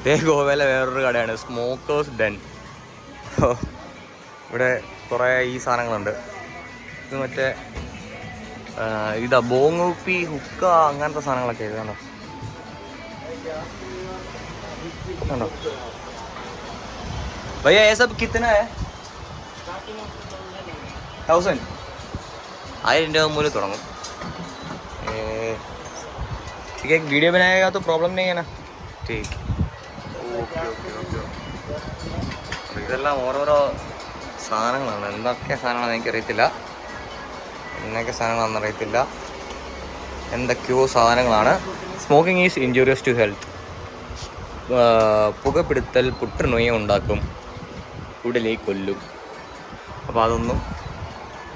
ഇതേ ഗോവയിലെ വേറൊരു കടയാണ് സ്മോക്കേഴ്സ് ഡെൻ ഇവിടെ കുറേ ഈ സാധനങ്ങളുണ്ട് ഇത് മറ്റേ ആ, ഇതാ ബോങ്ങുപ്പി ഹുക്ക അങ്ങനത്തെ സാധനങ്ങളൊക്കെ ഇത് കണ്ടോ കണ്ടോ भैया ये सब कितना है थाउजेंड आयरन രൂപ മുതൽ തുടങ്ങും ए, ठीक है एक वीडियो बनाएगा तो प्रॉब्लम नहीं है ना ठीक ഇതെല്ലാം ഓരോരോ സാധനങ്ങളാണ്. എന്തൊക്കെ സാധനങ്ങളാണെന്ന് എനിക്കറിയത്തില്ല. എന്നൊക്കെ സാധനങ്ങളാണെന്ന് അറിയത്തില്ല. എന്തൊക്കെയോ സാധനങ്ങളാണ്. Smoking is injurious to health പുകപിടുത്തൽ പുற்றுനോയെ ഉണ്ടാക്കും. ഉടലെ കൊല്ലും. അപ്പോൾ അതൊന്നും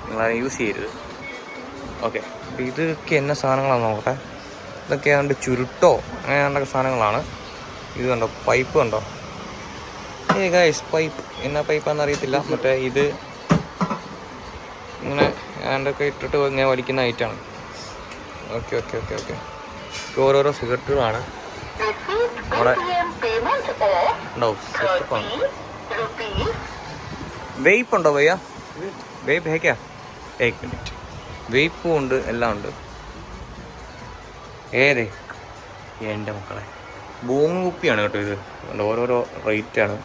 നിങ്ങൾ യൂസ് ചെയ്യരുത്. ഓക്കെ അപ്പോൾ ഇതൊക്കെ എന്ന സാധനങ്ങളാണ് നോക്കട്ടെ. ഇതൊക്കെ ഏതാണ്ട് ചുരുട്ടോ അങ്ങനെ ഏതാണ്ടൊക്കെ സാധനങ്ങളാണ്. ഇത് കണ്ടോ? പൈപ്പ് കണ്ടോ? ഏ ഗൈസ് പൈപ്പ്. എന്നാ പൈപ്പാന്ന് അറിയത്തില്ല. മറ്റേ ഇത് ഇങ്ങനെ ഹാൻഡൊക്കെ ഇട്ടിട്ട് ഇങ്ങനെ വലിക്കുന്ന ഐറ്റാണ് ഓക്കെ ഓക്കെ ഓക്കെ ഓക്കെ ഓരോരോ സിഗരറ്റുകളാണ് വെയ്പ്പ് ഉണ്ടോ ഭയ്യ? വെയ്പ്പ് ഹേക്കാ ഏക് മിനിറ്റ് വെയ്പ്പും ഉണ്ട് എല്ലാം ഉണ്ട്. ഏതേ? എന്റെ മക്കളെ. ബൂങ്ങ് കുപ്പിയാണ് കേട്ടോ ഇത്. ഓരോരോ റേറ്റാണ്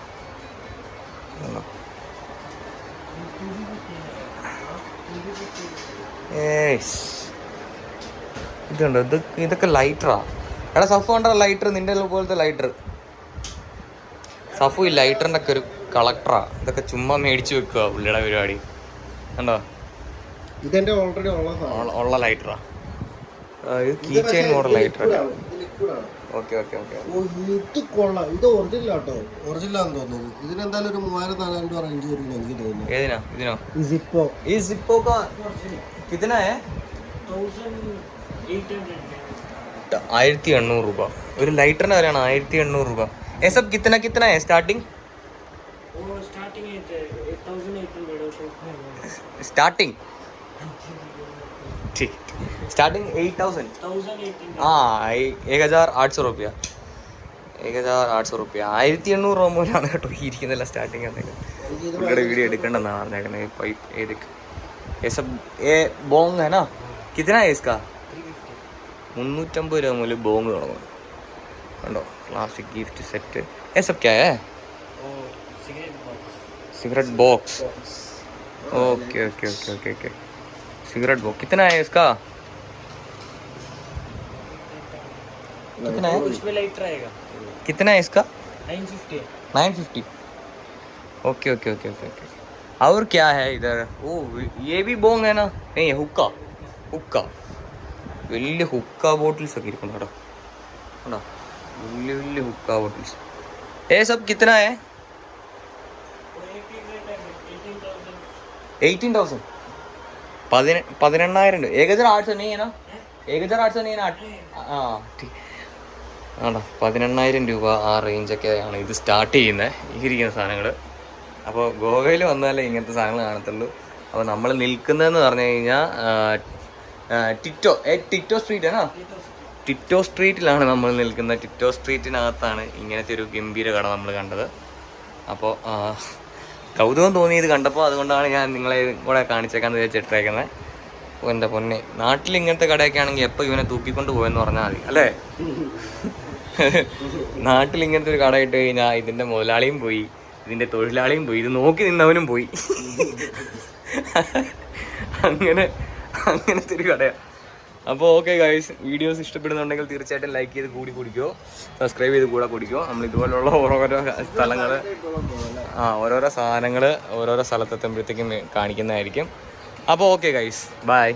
ഇതുണ്ട് ഇത് ഇതൊക്കെ ലൈറ്ററാ എടാ സഫു കണ്ട ലൈറ്റർ നിന്റെ പോലത്തെ ലൈറ്റർ സഫു ഈ ലൈറ്ററിന്റെ ഒക്കെ ഒരു കളക്ടറാ ഇതൊക്കെ ചുമ്മാ മേടിച്ചു വെക്കുക പുള്ളിയുടെ പരിപാടി. കണ്ടോ? ഇതെന്റെ ഓൾറെഡി ഉള്ള ലൈറ്ററാ ഇത് key chain model lighter okay okay okay ഓ ഇത് കൊള്ളാം ഇത് ഒറിജിനൽ ആട്ടോ ഒറിജിനൽ ആണെന്ന് തോന്നുന്നു ഇതിനെന്തായാലും ഒരു മൂവായിരം നാലായിരം രൂപ റേഞ്ച് വരുമെന്ന് എനിക്ക് തോന്നുന്നു ഏതിനാ ഇതിനോ ഈ സിപ്പോ ഈ സിപ്പോ का कितना है ആയിരത്തി എണ്ണൂറ് രൂപ ഒരു ലൈറ്ററിന് വിലയാണ് ആയിരത്തി എണ്ണൂറ് രൂപ ഏ സബ് കിത്തന കിത്തന है സ്റ്റാർട്ടിംഗ് स्टार्टिंग ठीक. स्टार्टिंग एट थाउजेंड हाँ एक हज़ार आठ सौ रुपया एक हज़ार आठ सौ रुपയ ആയിരത്തി എണ്ണൂറ് രൂപ മുതലാണ് കേട്ടോ ഈ स्टार्टिंग സ്റ്റാർട്ടിങ് എന്നൊക്കെ വീഡിയോ എടുക്കേണ്ടെന്നാണ് പറഞ്ഞേക്കുന്നത് പൈപ്പ് ഏതൊക്കെ? ये सब ये बोंग है ना कितना है इसका മുന്നൂറ്റമ്പത് രൂപ മുതൽ ബോങ് തുടങ്ങും കണ്ടോ? ക്ലാസിക് ഗിഫ്റ്റ് സെറ്റ് ഏ സബ് ക്യാ cigarette box. Okay okay okay okay okay. Cigarette box कितना है इसका कितना है उसमें लाइट रहेगा कितना है इसका nine fifty nine fifty okay okay okay okay okay और क्या है इधर ओ ये भी बोंग है ना नहीं हुक्का हुक्का വലിയ ഹുക്ക ബോട്ടിൽസ് ഒക്കെ ഇരിക്കുന്നു കേട്ടോ കണ്ടോ വലിയ വലിയ ഹുക്ക ബോട്ടിൽസ് ഏ സബ് കിത്തന है एटीन थाउजेंड പതിന പതിനെണ്ണായിരം രൂപ. ഏകദേശം ആർട്സ് ഏകദേശം ഏകജർ ആർട്സ് തന്നെയാ ആ. പതിനെണ്ണായിരം രൂപ ആ റേഞ്ചൊക്കെയാണ് ഇത് സ്റ്റാർട്ട് ചെയ്യുന്നത് ഈ ഇരിക്കുന്ന സാധനങ്ങൾ അപ്പോൾ ഗോവയിൽ വന്നാലേ ഇങ്ങനത്തെ സാധനങ്ങൾ കാണത്തുള്ളൂ. അപ്പോൾ നമ്മൾ നിൽക്കുന്നതെന്ന് പറഞ്ഞു കഴിഞ്ഞാൽ ടിറ്റോ. ഏ ടിറ്റോ സ്ട്രീറ്റ് ആണോ? ടിറ്റോ സ്ട്രീറ്റിലാണ് നമ്മൾ നിൽക്കുന്നത്. ടിറ്റോ സ്ട്രീറ്റിനകത്താണ് ഇങ്ങനത്തെ ഒരു ഗംഭീര കട നമ്മൾ കണ്ടത്. അപ്പോൾ കൗതുകം തോന്നി ഇത് കണ്ടപ്പോൾ അതുകൊണ്ടാണ് ഞാൻ നിങ്ങളെ കൂടെ കാണിച്ചേക്കാന്ന് വിചാരിച്ചിട്ടേക്കുന്നത് അപ്പോൾ എന്റെ പൊന്നെ. നാട്ടിൽ ഇങ്ങനത്തെ കടയൊക്കെ ആണെങ്കിൽ എപ്പോൾ ഇവനെ തൂക്കിക്കൊണ്ട് പോയെന്ന് പറഞ്ഞാൽ മതി അല്ലേ? നാട്ടിൽ ഇങ്ങനത്തെ ഒരു കട ഇട്ട് കഴിഞ്ഞാൽ ഇതിന്റെ മുതലാളിയും പോയി ഇതിന്റെ തൊഴിലാളിയും പോയി ഇത് നോക്കി നിന്നവനും പോയി. അങ്ങനെ അങ്ങനത്തെ ഒരു കടയാണ് അപ്പോൾ ഓക്കെ ഗൈസ് വീഡിയോസ് ഇഷ്ടപ്പെടുന്നുണ്ടെങ്കിൽ തീർച്ചയായിട്ടും ലൈക്ക് ചെയ്ത് കൂടി കുടിക്കോ. സബ്സ്ക്രൈബ് ചെയ്ത് കൂടെ കുടിക്കോ. നമ്മൾ ഇതുപോലുള്ള ഓരോരോ സ്ഥലങ്ങൾ ആ ഓരോരോ സാധനങ്ങൾ ഓരോരോ സ്ഥലത്തെത്തുമ്പോഴത്തേക്കും കാണിക്കുന്നതായിരിക്കും. അപ്പോൾ ഓക്കെ ഗൈസ് ബൈ